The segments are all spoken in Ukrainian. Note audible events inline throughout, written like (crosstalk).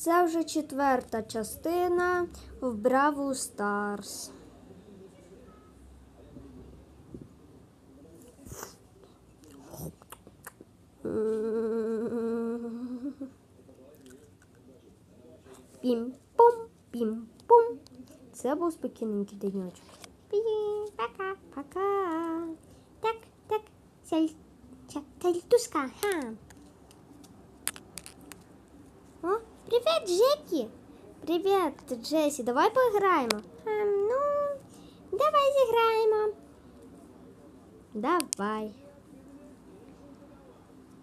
Це вже четверта частина в Бравл Старс. Пім-пум, пім-пум. Це був спокійненький денечок. Пока, пока. Так, так, тальтушка, ха. О, привіт, Джекі. Привіт, Джесі. Давай поіграємо. Ем, ну, давай зіграємо. Давай.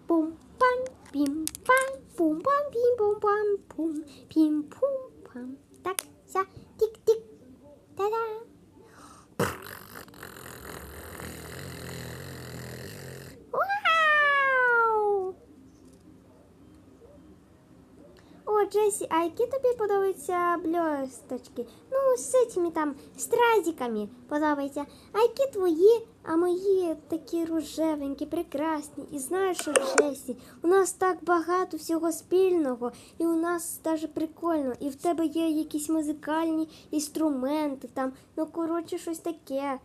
пум пам пім пам пум пам пім пум пам пум пім пум пам так ся тик тик Джесі, а які тобі подобаються блісточки? Ну, з цими там стразиками подобається. А які твої, а мої такі рожевенькі, прекрасні. І знаєш що, Джесі, у нас так багато всього спільного, і у нас даже прикольно. І в тебе є якісь музикальні інструменти там, ну коротше, щось таке.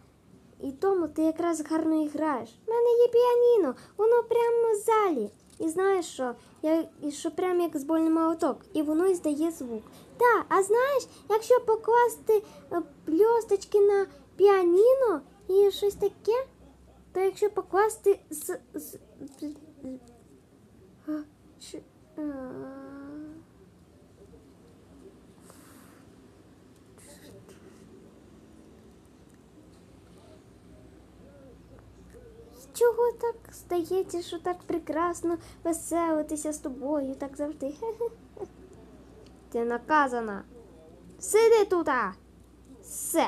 І тому ти якраз гарно і граєш. У мене є піаніно, воно прямо в залі. І знаєш що? Я, і що прямо як збольний молоток, і воно і здає звук. Так, а знаєш, якщо покласти е, бльосточки на піаніно і щось таке, то якщо покласти з. з, з, з а, чи- а, Чого так стається, що так прекрасно веселитися з тобою, так завжди. Хе-хе-хе. (laughs) Ти наказана. Сиди тут. Все.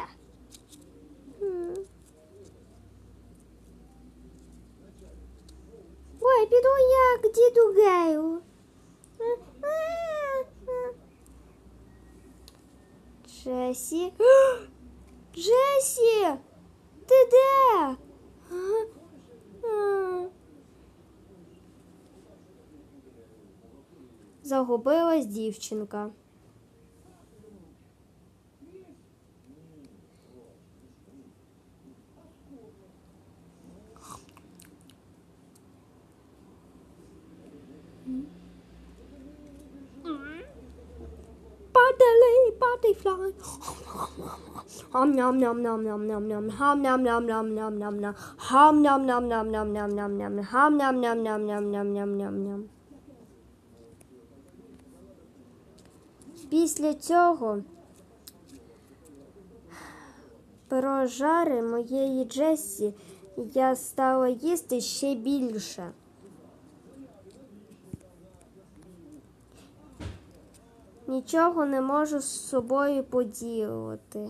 Ой, піду я к діду Гею. Джесі. (gasps) Джесі! Ти де? А? А. Загубилась дівчинка. Butterfly. Hum nom nom nom nom nom nom. Hum nom nom nom nom nom nom. Hum nom nom nom nom nom nom nom. Hum nom nom nom nom nom nom nom nom. Після цього прожари моєї Джесі я стала їсти ще більше. Нічого не можу з собою поділити.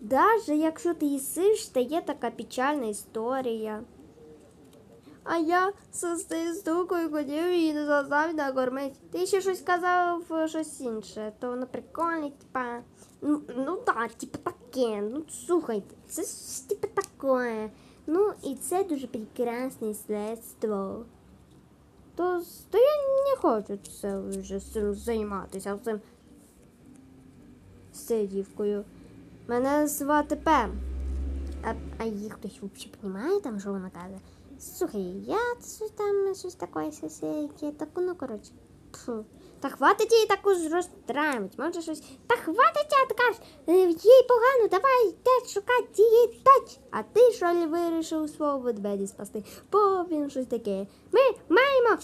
Даже якщо ти їсиш, та є така печальна історія. А я з цією штукою хотів її заставити накормити. Ти ще щось казав е, щось інше, то воно прикольне, типа. Ну, ну так, типа таке. Ну слухайте, це ж типа таке. Ну і це дуже прекрасне слідство. То, то я не хочу це вже цим займатися цим з дівкою. Мене звати Пем. А, а їх хтось взагалі розуміє там, що вона каже? Слухай, я щось там щось таке, щось яке, так, ну коротше. Фу. Та хватить її таку ж може щось. Та хватить, а ти кажеш, їй погано, давай йди шукати її тач. А ти що ли вирішив свого ведмедя спасти? Бо він щось таке. Ми маємо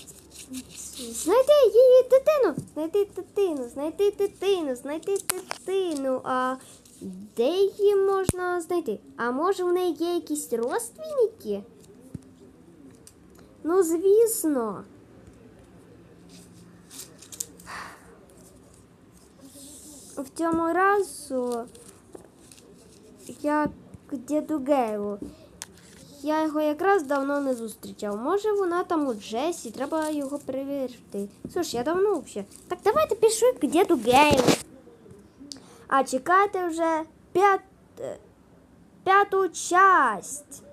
знайти її дитину, знайти дитину, знайти дитину, знайти дитину. А де її можна знайти? А може в неї є якісь родственники? Ну, звісно. В цьому разу я к діду Гейлу. Я його якраз давно не зустрічав. Може, вона там у Джесі, треба його перевірити. Слушай, я давно взагалі. Так давайте пішли к діду Гейлу. А чекайте вже п'ят... п'яту часть.